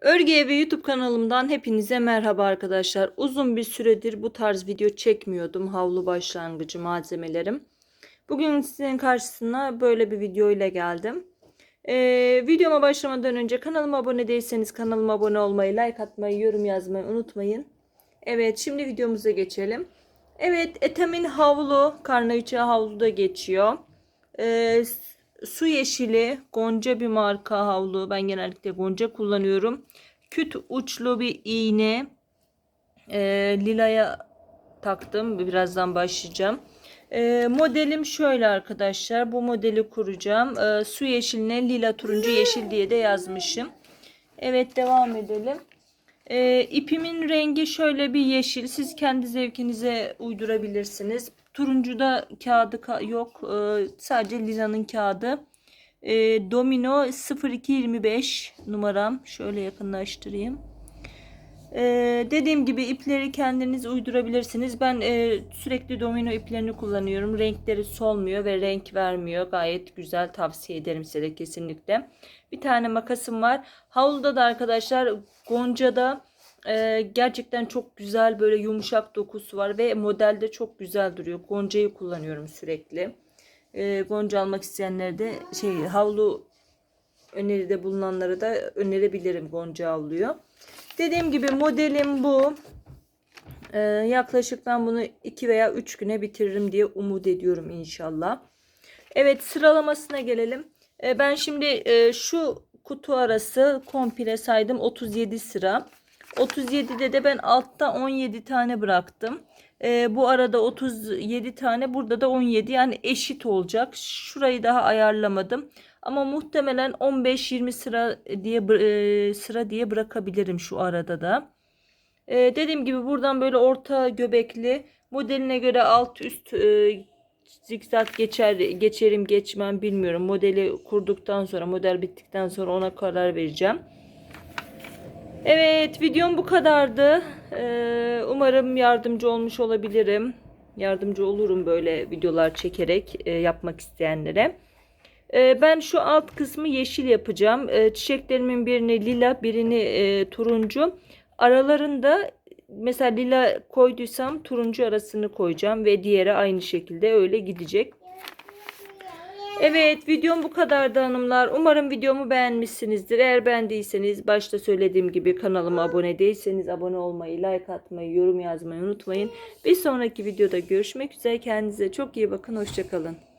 Örgü Evi YouTube kanalımdan hepinize merhaba arkadaşlar. Uzun bir süredir bu tarz video çekmiyordum. Havlu başlangıcı malzemelerim. Bugün sizin karşısına böyle bir video ile geldim. Ee, videoma başlamadan önce kanalıma abone değilseniz kanalıma abone olmayı, like atmayı, yorum yazmayı unutmayın. Evet şimdi videomuza geçelim. Evet Etamin havlu, karnaviçe havlu da geçiyor. Ee, su yeşili gonca bir marka havlu. Ben genellikle gonca kullanıyorum. Küt uçlu bir iğne. Ee, lilaya taktım. Birazdan başlayacağım. Ee, modelim şöyle arkadaşlar. Bu modeli kuracağım. Ee, su yeşiline lila turuncu yeşil diye de yazmışım. Evet devam edelim. Ee, ipimin rengi şöyle bir yeşil. Siz kendi zevkinize uydurabilirsiniz. Turuncuda kağıdı ka- yok. Ee, sadece Lila'nın kağıdı. Ee, Domino 0225 numaram. Şöyle yakınlaştırayım. Ee, dediğim gibi ipleri kendiniz uydurabilirsiniz. Ben e, sürekli domino iplerini kullanıyorum. Renkleri solmuyor ve renk vermiyor. Gayet güzel tavsiye ederim size de kesinlikle. Bir tane makasım var. Havluda da arkadaşlar Gonca'da e, gerçekten çok güzel böyle yumuşak dokusu var ve modelde çok güzel duruyor. Gonca'yı kullanıyorum sürekli. E, Gonca almak isteyenlere de şey havlu öneride bulunanlara da önerebilirim Gonca havluyu. Dediğim gibi modelim bu. Ee, yaklaşık ben bunu 2 veya 3 güne bitiririm diye umut ediyorum inşallah. Evet sıralamasına gelelim. Ee, ben şimdi e, şu kutu arası komple saydım 37 sıra. 37'de de ben altta 17 tane bıraktım. Ee, bu arada 37 tane burada da 17 yani eşit olacak. Şurayı daha ayarlamadım. Ama muhtemelen 15-20 sıra diye e, sıra diye bırakabilirim şu arada da. E, dediğim gibi buradan böyle orta göbekli modeline göre alt üst e, zikzak geçer geçerim geçmem bilmiyorum. Modeli kurduktan sonra model bittikten sonra ona karar vereceğim. Evet videom bu kadardı. Ee, umarım yardımcı olmuş olabilirim. Yardımcı olurum böyle videolar çekerek e, yapmak isteyenlere. Ee, ben şu alt kısmı yeşil yapacağım. Ee, çiçeklerimin birini lila birini e, turuncu. Aralarında mesela lila koyduysam turuncu arasını koyacağım ve diğeri aynı şekilde öyle gidecek. Evet videom bu kadardı hanımlar. Umarım videomu beğenmişsinizdir. Eğer beğendiyseniz başta söylediğim gibi kanalıma abone değilseniz abone olmayı, like atmayı, yorum yazmayı unutmayın. Bir sonraki videoda görüşmek üzere. Kendinize çok iyi bakın. Hoşçakalın.